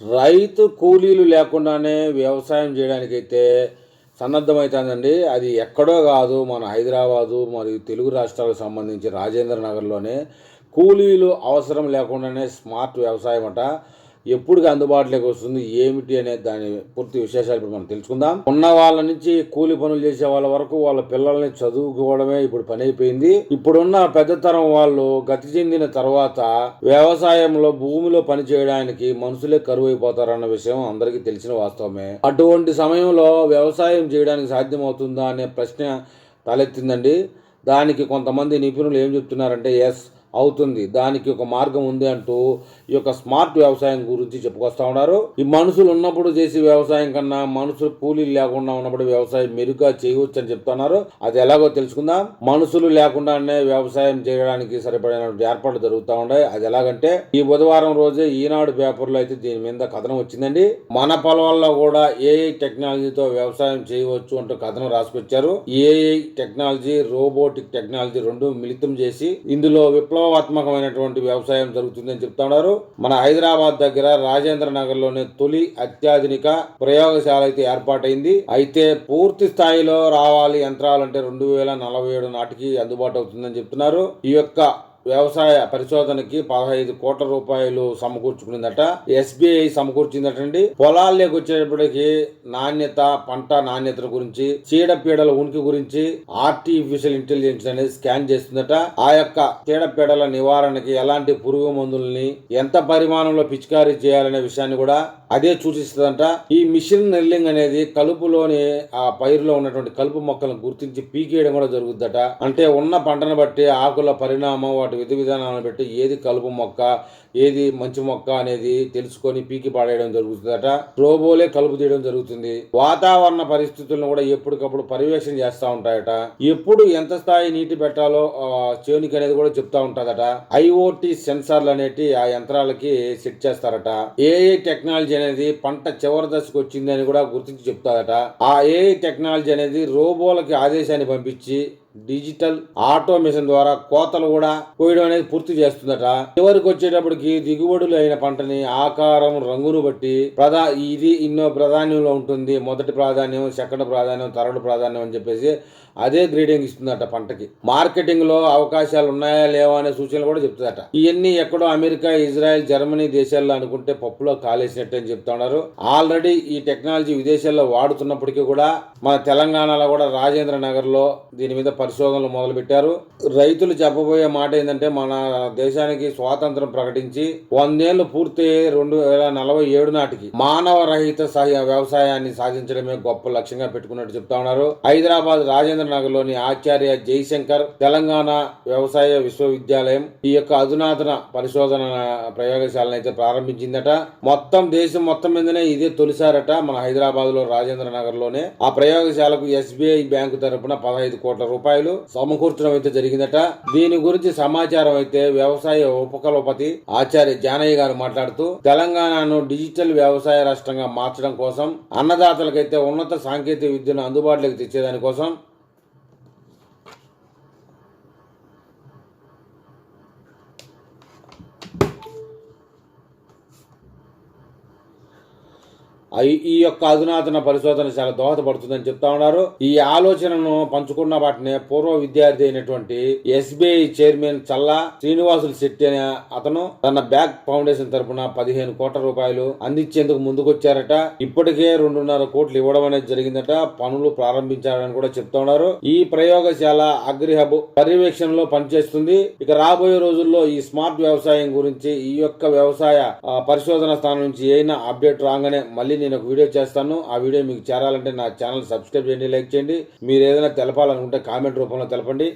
రైతు కూలీలు లేకుండానే వ్యవసాయం చేయడానికైతే సన్నద్ధమవుతుందండి అది ఎక్కడో కాదు మన హైదరాబాదు మరియు తెలుగు రాష్ట్రాలకు సంబంధించి రాజేంద్ర నగర్లోనే కూలీలు అవసరం లేకుండానే స్మార్ట్ వ్యవసాయం అట ఎప్పుడు అందుబాటులోకి వస్తుంది ఏమిటి అనే దాని పూర్తి విశేషాలు ఇప్పుడు మనం తెలుసుకుందాం. ఉన్న వాళ్ళ నుంచి కూలి పనులు చేసే వాళ్ళ వరకు వాళ్ళ పిల్లల్ని చదువుకోవడమే ఇప్పుడు పని అయిపోయింది. ఇప్పుడున్న పెద్ద తరం వాళ్ళు గతి చెందిన తర్వాత వ్యవసాయంలో భూమిలో పని చేయడానికి మనుషులే కరువు అయిపోతారన్న విషయం అందరికీ తెలిసిన వాస్తవమే. అటువంటి సమయంలో వ్యవసాయం చేయడానికి సాధ్యమవుతుందా అనే ప్రశ్న తలెత్తిందండి. దానికి కొంతమంది నిపుణులు ఏం చెప్తున్నారంటే ఎస్ అవుతుంది. దానికి ఒక మార్గం ఉంది అంటూ ఈ యొక్క స్మార్ట్ వ్యవసాయం గురించి చెప్పుకొస్తా ఉన్నారు. ఈ మనుషులు ఉన్నప్పుడు చేసే వ్యవసాయం కన్నా మనుషులు కూలీలు లేకుండా ఉన్నప్పుడు వ్యవసాయం మెరుగ్గా చేయవచ్చు అని చెప్తున్నారు. అది ఎలాగో తెలుసుకుందాం. మనుషులు లేకుండానే వ్యవసాయం చేయడానికి సరిపడిన ఏర్పాట్లు జరుగుతూ ఉన్నాయి. అది ఎలాగంటే ఈ బుధవారం రోజే ఈనాడు పేపర్లో అయితే దీని మీద కథనం వచ్చిందండి. మన పొలాల్లో కూడా ఏఐ టెక్నాలజీతో వ్యవసాయం చేయవచ్చు అంటూ కథనం రాసుకొచ్చారు ఏఐ టెక్నాలజీ రోబోటిక్ టెక్నాలజీ రెండు మిళితం చేసి ఇందులో విప్లవాత్మకమైనటువంటి వ్యవసాయం జరుగుతుందని చెప్తా ఉన్నారు. మన హైదరాబాద్ దగ్గర రాజేంద్ర నగర్ తొలి అత్యాధునిక ప్రయోగశాల అయితే ఏర్పాటైంది. అయితే పూర్తి స్థాయిలో రావాలి యంత్రాలంటే రెండు వేల నలభై ఏడు నాటికి అందుబాటు అవుతుందని చెప్తున్నారు. ఈ యొక్క వ్యవసాయ పరిశోధనకి పదహైదు కోట్ల రూపాయలు సమకూర్చుకునిందట. ఎస్బీఐ సమకూర్చిందటండి. పొలాల్లోకి వచ్చేటప్పటికి నాణ్యత పంట నాణ్యత గురించి చీడపీడల ఉనికి గురించి ఆర్టిఫిషియల్ ఇంటెలిజెన్స్ అనేది స్కాన్ చేస్తుందట. ఆ యొక్క చీడపీడల నివారణకి ఎలాంటి పురుగు మందుల్ని ఎంత పరిమాణంలో పిచికారీ చేయాలనే విషయాన్ని కూడా అదే సూచిస్తుందంట. ఈ మిషన్ నెల్లింగ్ అనేది కలుపులోని ఆ పైరులో ఉన్నటువంటి కలుపు మొక్కలను గుర్తించి పీకేయడం కూడా జరుగుద్దట అంటే ఉన్న పంటను బట్టి ఆకుల పరిణామం వాటి విధి విధానాలను పెట్టి ఏది కలుపు మొక్క ఏది మంచి మొక్క అనేది తెలుసుకొని పీకి పాడేయడం జరుగుతుందట. రోబోలే కలుపు తీయడం జరుగుతుంది. వాతావరణ పరిస్థితులను కూడా ఎప్పటికప్పుడు పర్యవేక్షణ చేస్తూ ఉంటాయట. ఎప్పుడు ఎంత స్థాయి నీటి పెట్టాలో ఆ, చేనుకి అనేది కూడా చెప్తా ఉంటుందట. ఐఓటి సెన్సార్లు అనేటి ఆ యంత్రాలకి సెట్ చేస్తారట. ఏఐ టెక్నాలజీ అనేది పంట చివరి దశకు వచ్చిందని కూడా గుర్తించి చెప్తాదట ఆ ఏఐ టెక్నాలజీ అనేది రోబోలకి ఆదేశాన్ని పంపించి డిజిటల్ ఆటోమేషన్ ద్వారా కోతలు కూడా కోయడం అనేది పూర్తి చేస్తుందట. చివరికి వచ్చేటప్పటికి దిగుబడులు అయిన పంటని ఆకారం రంగును బట్టి ప్రధా ఇది ఇన్నో ప్రాధాన్యంలో ఉంటుంది. మొదటి ప్రాధాన్యం సెకండ్ ప్రాధాన్యం థర్డ్ ప్రాధాన్యం అని చెప్పేసి అదే గ్రేడింగ్ ఇస్తుందట పంటకి. మార్కెటింగ్లో అవకాశాలు ఉన్నాయా లేవా అనే సూచనలు కూడా చెప్తుందట. ఇవన్నీ ఎక్కడో అమెరికా ఇజ్రాయెల్ జర్మనీ దేశాల్లో అనుకుంటే పప్పులో కాలేసినట్టు అని చెప్తా ఉన్నారు. ఆల్రెడీ ఈ టెక్నాలజీ విదేశాల్లో వాడుతున్నప్పటికీ కూడా మన తెలంగాణలో కూడా రాజేంద్ర నగర్లో దీని మీద పరిశోధనలు మొదలు పెట్టారు రైతులు చెప్పబోయే మాట ఏంటంటే మన దేశానికి స్వాతంత్రం ప్రకటించి వందేళ్ళు పూర్తి రెండు వేల నలభై ఏడు నాటికి మానవ రహిత సహ- వ్యవసాయాన్ని సాధించడమే గొప్ప లక్ష్యంగా పెట్టుకున్నట్టు చెప్తా ఉన్నారు. హైదరాబాద్ రాజేంద్ర నగర్ ఆచార్య జయశంకర్ తెలంగాణ వ్యవసాయ విశ్వవిద్యాలయం ఈ యొక్క అధునాతన పరిశోధన ప్రయోగశాలను అయితే ప్రారంభించిందట. మొత్తం దేశం మొత్తం మీదనే ఇదే తొలిసారట మన హైదరాబాద్లో రాజేంద్ర నగర్లోనే ఆ ప్రయోగశాలకు ఎస్బీఐ బ్యాంకు తరపున పదహైదు కోట్ల రూపాయలు సమకూర్చడం అయితే జరిగిందట. దీని గురించి సమాచారం అయితే వ్యవసాయ ఉపకులపతి ఆచార్య జానయ్య గారు మాట్లాడుతూ తెలంగాణను డిజిటల్ వ్యవసాయ రాష్ట్రంగా మార్చడం కోసం అన్నదాతలకైతే ఉన్నత సాంకేతిక విద్యను అందుబాటులోకి తెచ్చేదాని ఈ యొక్క అధునాతన పరిశోధన చాలా దోహదపడుతుందని చెప్తా ఉన్నారు. ఈ ఆలోచనను పంచుకున్న వాటిని పూర్వ విద్యార్థి అయినటువంటి ఎస్బీఐ చైర్మన్ చల్లా శ్రీనివాసులు శెట్టి అనే అతను తన బ్యాక్ ఫౌండేషన్ తరపున పదిహేను కోట్ల రూపాయలు అందించేందుకు ముందుకొచ్చారట. ఇప్పటికే రెండున్నర కోట్లు ఇవ్వడం అనేది జరిగిందట. పనులు ప్రారంభించారని కూడా చెప్తా ఉన్నారు. ఈ ప్రయోగశాల అగ్రిహబ్ పర్యవేక్షణలో పనిచేస్తుంది. ఇక రాబోయే రోజుల్లో ఈ స్మార్ట్ వ్యవసాయం గురించి ఈ యొక్క వ్యవసాయ పరిశోధన స్థానం నుంచి ఏమైనా అప్డేట్ రాగానే మళ్ళీ నేను ఒక వీడియో చేస్తాను. ఆ వీడియో మీకు చేరాలంటే నా ఛానల్ సబ్స్క్రైబ్ చేయండి లైక్ చేయండి. మీరు ఏదైనా తెలపాలనుకుంటే కామెంట్ రూపంలో తెలపండి.